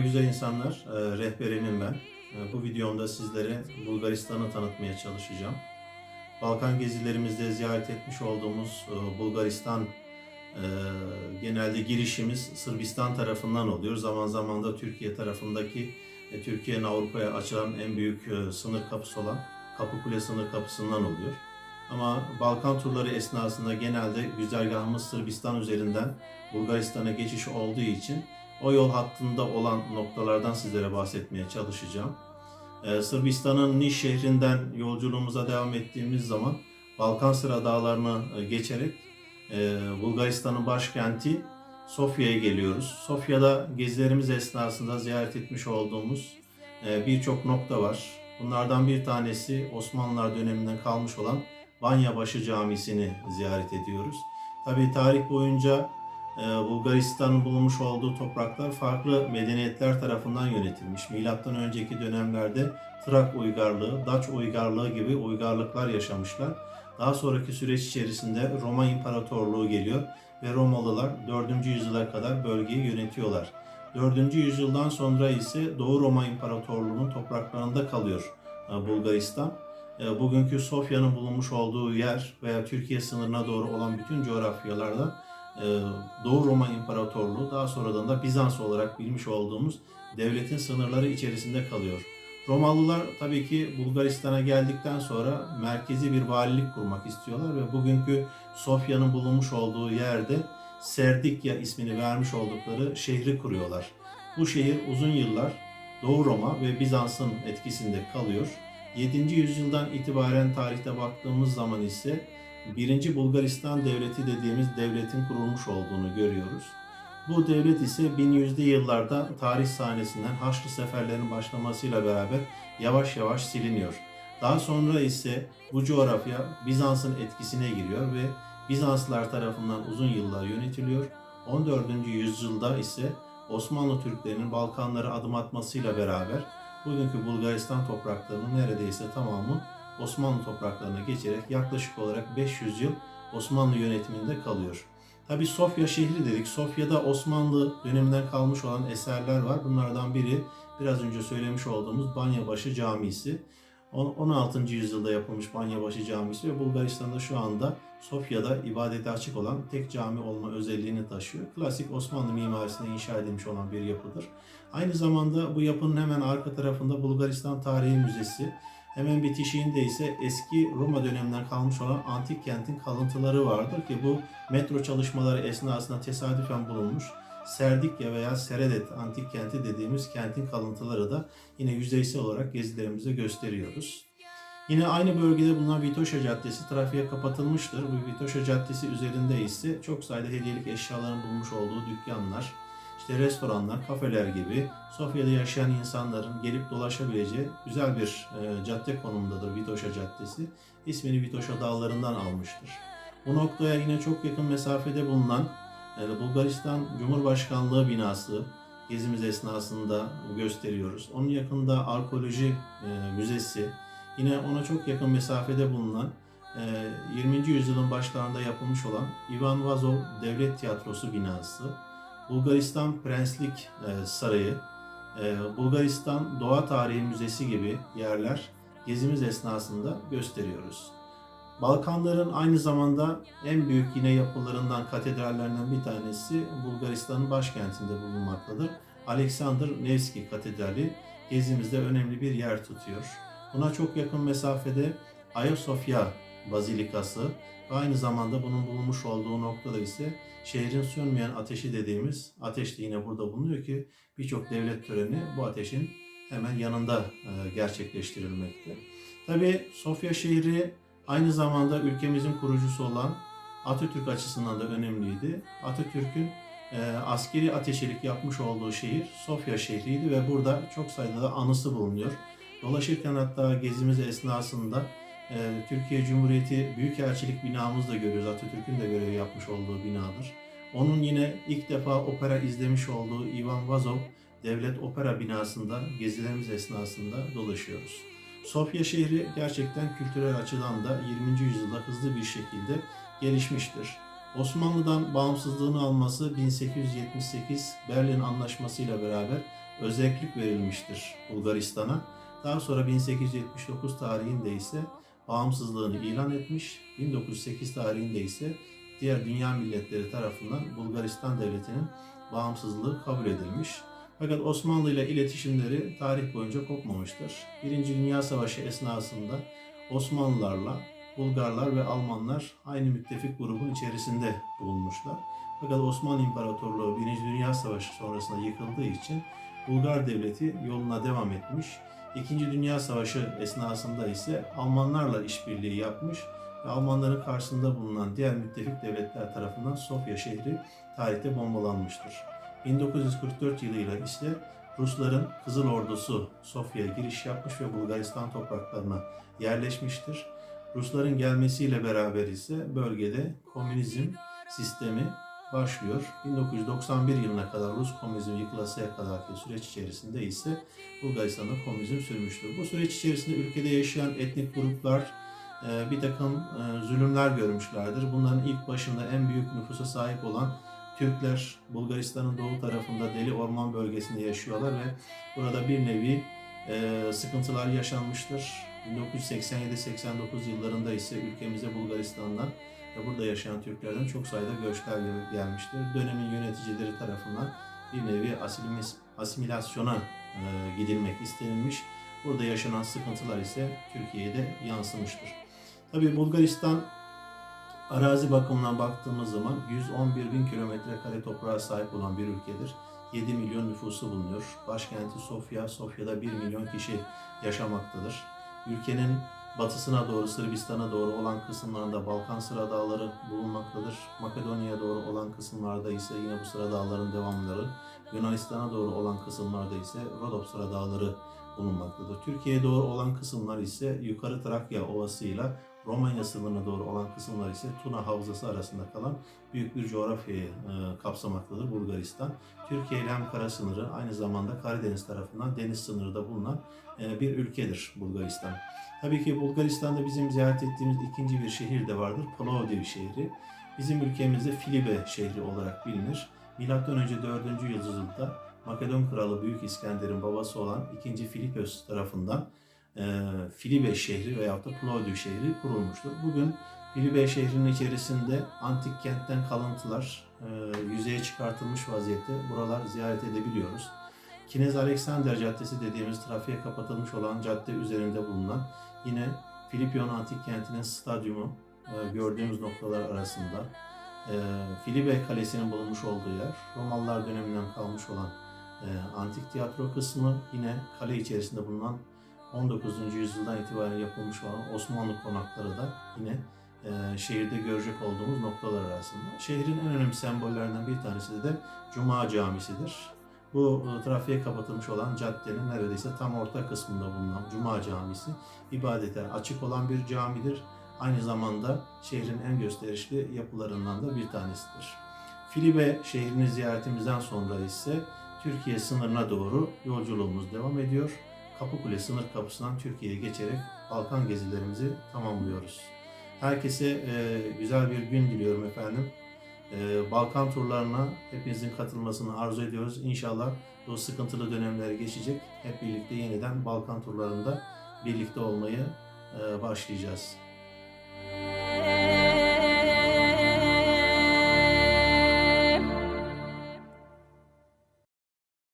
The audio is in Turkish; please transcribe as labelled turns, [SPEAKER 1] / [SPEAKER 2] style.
[SPEAKER 1] Merhaba güzel insanlar, Ee, rehberinim ben. Ee, Bu videomda sizlere Bulgaristan'ı tanıtmaya çalışacağım. Balkan gezilerimizde ziyaret etmiş olduğumuz e, Bulgaristan e, genelde girişimiz Sırbistan tarafından oluyor. Zaman zaman da Türkiye tarafındaki e, Türkiye'nin Avrupa'ya açılan en büyük sınır kapısı olan Kapıkule sınır kapısından oluyor. Ama Balkan turları esnasında genelde güzergahımız Sırbistan üzerinden Bulgaristan'a geçiş olduğu için o yol hattında olan noktalardan sizlere bahsetmeye çalışacağım. Ee, Sırbistan'ın Niş şehrinden yolculuğumuza devam ettiğimiz zaman Balkan Sıra Dağları'nı e, geçerek e, Bulgaristan'ın başkenti Sofya'ya geliyoruz. Sofya'da gezilerimiz esnasında ziyaret etmiş olduğumuz e, birçok nokta var. Bunlardan bir tanesi Osmanlılar döneminden kalmış olan Banyabaşı Camisi'ni ziyaret ediyoruz. Tabii tarih boyunca Bulgaristan'ın bulunmuş olduğu topraklar farklı medeniyetler tarafından yönetilmiş. Milattan önceki dönemlerde Trak uygarlığı, Daç uygarlığı gibi uygarlıklar yaşamışlar. Daha sonraki süreç içerisinde Roma İmparatorluğu geliyor ve Romalılar 4. yüzyıla kadar bölgeyi yönetiyorlar. 4. yüzyıldan sonra ise Doğu Roma İmparatorluğu'nun topraklarında kalıyor e, Bulgaristan. E, Bugünkü Sofya'nın bulunmuş olduğu yer veya Türkiye sınırına doğru olan bütün coğrafyalarda ee, Doğu Roma İmparatorluğu daha sonradan da Bizans olarak bilmiş olduğumuz devletin sınırları içerisinde kalıyor. Romalılar tabii ki Bulgaristan'a geldikten sonra merkezi bir valilik kurmak istiyorlar ve bugünkü Sofya'nın bulunmuş olduğu yerde Serdikya ismini vermiş oldukları şehri kuruyorlar. Bu şehir uzun yıllar Doğu Roma ve Bizans'ın etkisinde kalıyor. 7. yüzyıldan itibaren tarihte baktığımız zaman ise Birinci Bulgaristan Devleti dediğimiz devletin kurulmuş olduğunu görüyoruz. Bu devlet ise 1100'lü yıllarda tarih sahnesinden Haçlı seferlerin başlamasıyla beraber yavaş yavaş siliniyor. Daha sonra ise bu coğrafya Bizans'ın etkisine giriyor ve Bizanslılar tarafından uzun yıllar yönetiliyor. 14. yüzyılda ise Osmanlı Türklerinin Balkanlara adım atmasıyla beraber bugünkü Bulgaristan topraklarının neredeyse tamamı Osmanlı topraklarına geçerek yaklaşık olarak 500 yıl Osmanlı yönetiminde kalıyor. Tabi Sofya şehri dedik. Sofya'da Osmanlı döneminden kalmış olan eserler var. Bunlardan biri biraz önce söylemiş olduğumuz Banyabaşı Camisi. 16. yüzyılda yapılmış Banyabaşı Camisi ve Bulgaristan'da şu anda Sofya'da ibadete açık olan tek cami olma özelliğini taşıyor. Klasik Osmanlı mimarisinde inşa edilmiş olan bir yapıdır. Aynı zamanda bu yapının hemen arka tarafında Bulgaristan Tarihi Müzesi, Hemen bitişiğinde ise eski Roma döneminden kalmış olan antik kentin kalıntıları vardır ki bu metro çalışmaları esnasında tesadüfen bulunmuş. Serdikya veya Seredet antik kenti dediğimiz kentin kalıntıları da yine yüzeysel olarak gezilerimize gösteriyoruz. Yine aynı bölgede bulunan Vitoşa Caddesi trafiğe kapatılmıştır. Bu Vitoşa Caddesi üzerinde ise çok sayıda hediyelik eşyaların bulmuş olduğu dükkanlar, işte restoranlar, kafeler gibi Sofya'da yaşayan insanların gelip dolaşabileceği güzel bir e, cadde konumundadır Vitoşa Caddesi. İsmini Vitoşa Dağları'ndan almıştır. Bu noktaya yine çok yakın mesafede bulunan e, Bulgaristan Cumhurbaşkanlığı binası gezimiz esnasında gösteriyoruz. Onun yakında arkeoloji e, müzesi, yine ona çok yakın mesafede bulunan 20. yüzyılın başlarında yapılmış olan Ivan Vazov Devlet Tiyatrosu binası, Bulgaristan Prenslik e, Sarayı, e, Bulgaristan Doğa Tarihi Müzesi gibi yerler gezimiz esnasında gösteriyoruz. Balkanların aynı zamanda en büyük yine yapılarından, katedrallerinden bir tanesi Bulgaristan'ın başkentinde bulunmaktadır. Alexander Nevski Katedrali gezimizde önemli bir yer tutuyor. Buna çok yakın mesafede Ayasofya Bazilikası aynı zamanda bunun bulunmuş olduğu noktada ise şehrin sönmeyen ateşi dediğimiz ateş de yine burada bulunuyor ki birçok devlet töreni bu ateşin hemen yanında e, gerçekleştirilmekte. Tabi Sofya şehri aynı zamanda ülkemizin kurucusu olan Atatürk açısından da önemliydi. Atatürk'ün e, askeri ateşilik yapmış olduğu şehir Sofya şehriydi ve burada çok sayıda da anısı bulunuyor. Dolaşırken hatta gezimiz esnasında Türkiye Cumhuriyeti Büyükelçilik binamızı da görüyoruz. Atatürk'ün de görev yapmış olduğu binadır. Onun yine ilk defa opera izlemiş olduğu Ivan Vazov Devlet Opera binasında gezilerimiz esnasında dolaşıyoruz. Sofya şehri gerçekten kültürel açıdan da 20. yüzyılda hızlı bir şekilde gelişmiştir. Osmanlı'dan bağımsızlığını alması 1878 Berlin Anlaşması ile beraber özellik verilmiştir Bulgaristan'a. Daha sonra 1879 tarihinde ise bağımsızlığını ilan etmiş. 1908 tarihinde ise diğer dünya milletleri tarafından Bulgaristan devletinin bağımsızlığı kabul edilmiş. Fakat Osmanlı ile iletişimleri tarih boyunca kopmamıştır. Birinci Dünya Savaşı esnasında Osmanlılarla Bulgarlar ve Almanlar aynı müttefik grubun içerisinde bulunmuşlar. Fakat Osmanlı İmparatorluğu Birinci Dünya Savaşı sonrasında yıkıldığı için Bulgar devleti yoluna devam etmiş. İkinci Dünya Savaşı esnasında ise Almanlarla işbirliği yapmış ve Almanların karşısında bulunan diğer müttefik devletler tarafından Sofya şehri tarihte bombalanmıştır. 1944 yılıyla ise Rusların Kızıl Ordusu Sofya'ya giriş yapmış ve Bulgaristan topraklarına yerleşmiştir. Rusların gelmesiyle beraber ise bölgede komünizm sistemi başlıyor. 1991 yılına kadar Rus komünizmi yıkılasıya kadarki süreç içerisinde ise Bulgaristan'da komünizm sürmüştür. Bu süreç içerisinde ülkede yaşayan etnik gruplar e, bir takım e, zulümler görmüşlerdir. Bunların ilk başında en büyük nüfusa sahip olan Türkler Bulgaristan'ın doğu tarafında Deli Orman bölgesinde yaşıyorlar ve burada bir nevi e, sıkıntılar yaşanmıştır. 1987-89 yıllarında ise ülkemize Bulgaristan'dan ve burada yaşayan Türklerden çok sayıda göçler gel- gelmiştir. Dönemin yöneticileri tarafından bir nevi asimilasyona e, gidilmek istenilmiş. Burada yaşanan sıkıntılar ise Türkiye'ye de yansımıştır. Tabii Bulgaristan arazi bakımından baktığımız zaman 111 bin kilometre kare toprağa sahip olan bir ülkedir. 7 milyon nüfusu bulunuyor. Başkenti Sofya, Sofya'da 1 milyon kişi yaşamaktadır. Ülkenin batısına doğru, Sırbistan'a doğru olan kısımlarında Balkan Sıra Dağları bulunmaktadır. Makedonya'ya doğru olan kısımlarda ise yine bu Sıra Dağların devamları, Yunanistan'a doğru olan kısımlarda ise Rodop Sıra Dağları bulunmaktadır. Türkiye'ye doğru olan kısımlar ise yukarı Trakya Ovası ile Romanya sınırına doğru olan kısımlar ise Tuna Havzası arasında kalan büyük bir coğrafyayı e, kapsamaktadır Bulgaristan. Türkiye ile hem kara sınırı aynı zamanda Karadeniz tarafından deniz sınırı da bulunan e, bir ülkedir Bulgaristan. Tabii ki Bulgaristan'da bizim ziyaret ettiğimiz ikinci bir şehir de vardır. Plovdiv şehri. Bizim ülkemizde Filibe şehri olarak bilinir. Milattan önce 4. yüzyılda Makedon kralı Büyük İskender'in babası olan 2. Filipos tarafından e, Filibe şehri veyahut da Plovdiv şehri kurulmuştur. Bugün Filibe şehrinin içerisinde antik kentten kalıntılar e, yüzeye çıkartılmış vaziyette. Buralar ziyaret edebiliyoruz. Kinez Alexander Caddesi dediğimiz trafiğe kapatılmış olan cadde üzerinde bulunan yine Filipyon Antik Kenti'nin stadyumu e, gördüğümüz noktalar arasında e, Filibe Kalesi'nin bulunmuş olduğu yer, Romalılar döneminden kalmış olan e, antik tiyatro kısmı yine kale içerisinde bulunan 19. yüzyıldan itibaren yapılmış olan Osmanlı konakları da yine e, şehirde görecek olduğumuz noktalar arasında. Şehrin en önemli sembollerinden bir tanesi de Cuma Camisi'dir. Bu e, trafiğe kapatılmış olan caddenin neredeyse tam orta kısmında bulunan Cuma Camisi ibadete açık olan bir camidir. Aynı zamanda şehrin en gösterişli yapılarından da bir tanesidir. Filibe şehrini ziyaretimizden sonra ise Türkiye sınırına doğru yolculuğumuz devam ediyor. Kapıkule sınır kapısından Türkiye'ye geçerek Balkan gezilerimizi tamamlıyoruz. Herkese e, güzel bir gün diliyorum efendim. E, Balkan turlarına hepinizin katılmasını arzu ediyoruz. İnşallah bu sıkıntılı dönemler geçecek. Hep birlikte yeniden Balkan turlarında birlikte olmayı e, başlayacağız.